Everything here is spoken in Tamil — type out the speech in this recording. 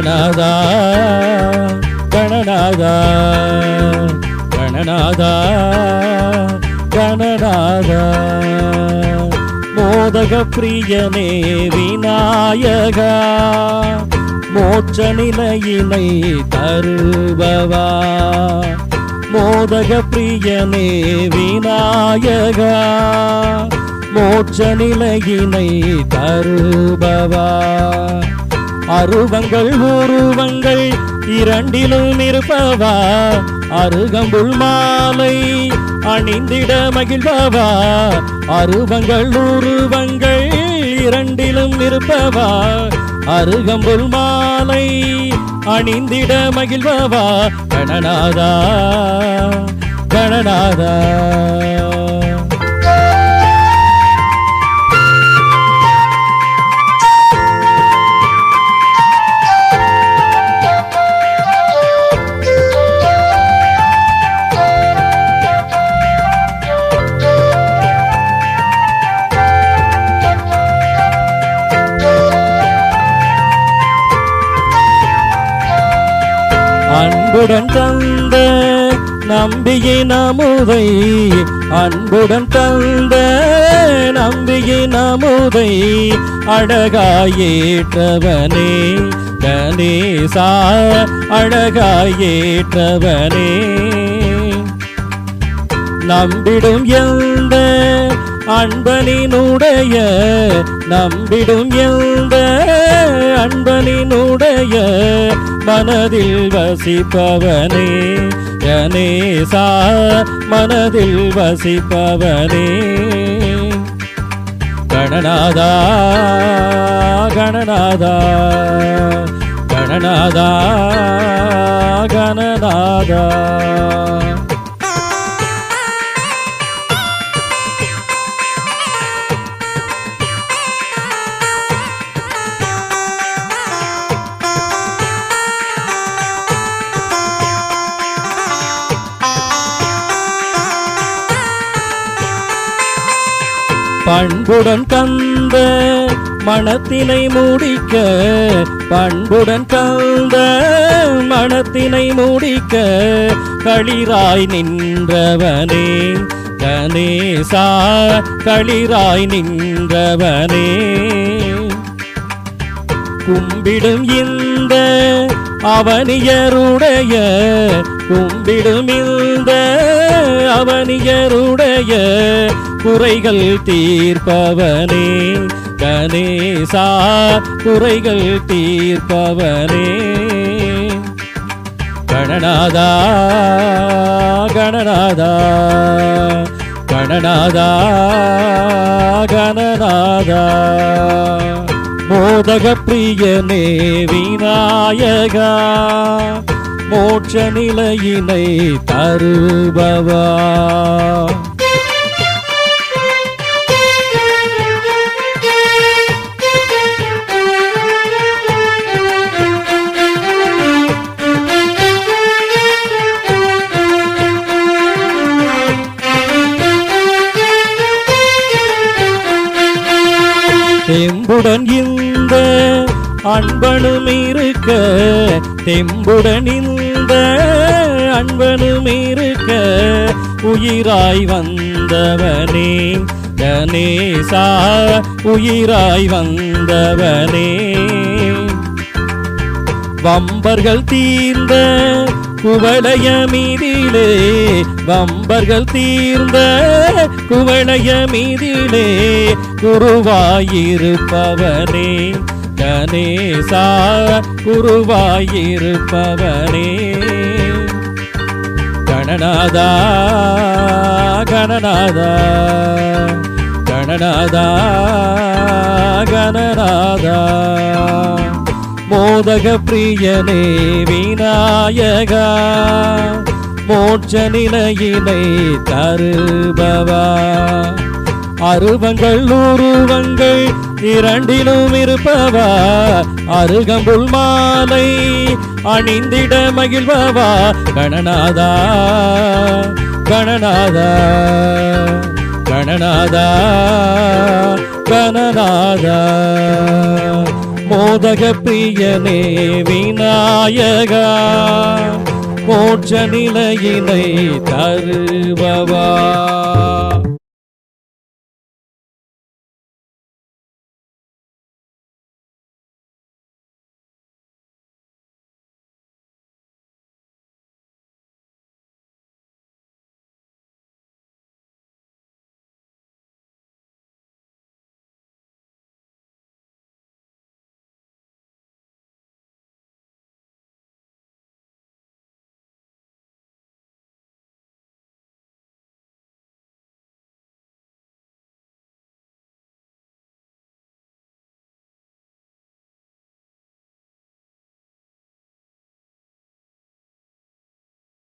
கணநாதா கணநாதா கணநாதா கணநாதா. மோதக பிரியனே விநாயகா மோட்ச நிலையினை தருபவா. மோதக பிரியனே விநாயகா மோட்ச நிலையினை தருபவா. அருவங்கள் உருவங்கள் இரண்டிலும் இருப்பவா அருகம்புல் மாலை அணிந்திட மகிழ்பவா? அருவங்கள் உருவங்கள் இரண்டிலும் இருப்பவா அருகம்புல் மாலை அணிந்திட மகிழ்பவா? கணநாதா கணநாதா அன்புடன் தந்த நம்பியை அமுதை அன்புடன் தந்த நம்பியை அமுதை அழகாயேற்றவனே கணேசா அழகாயேற்றவனே. நம்பிடும் எந்த அன்பனினுடைய நம்பிடும் எந்த நண்பனினுடைய மனதில் வசிப்பவனே கணேசா மனதில் வசிப்பவனே. கணநாதா கணநாதா கணநாதா கணநாதா. பண்புடன் கந்த மனத்தினை மூடிக்க பண்புடன் கந்த மனத்தினை மூடிக்க களிராய் நின்றவனே கணேசா களிராய் நின்றவனே. கும்பிடும் இந்த அவனியருடைய கும்பிடும் இந்த அவனியருடைய குறைகள் தீர்ப்பவனே. கணேசா குறைகள் தீர்ப்பவனே. கணநாதா கணநாதா கணநாதா கணநாதா. மோதக பிரியனே விநாயகா. மோட்ச நிலையினை தருபவா. தெம்புடன் இந்த அன்பனும் இருக்க தெம்புடன் இந்த அன்பனும் இருக்க உயிராய் வந்தவனே கணேசா உயிராய் வந்தவனே. வம்பர்கள் தீர்ந்த குவளைய மீதிலே வம்பர்கள் தீர்ந்த குவளைய மீதிலே குருவாயிருப்பவனே கணேசா குருவாயிருப்பவனே கணநாதா கணநாதா கணநாதா கணநாதா. மோதக பிரியனே விநாயகா மோட்ச நிலையினை தருபவா. அருவங்கள் உருவங்கள் இரண்டிலும் இருப்பவா. அருகம்புல் மாலை அணிந்திட மகிழ்பவா. கணநாதா கணநாதா கணநாதா கணநாதா. மோதக பிரியனே விநாயகா மோட்ச நிலையினை தருபவா.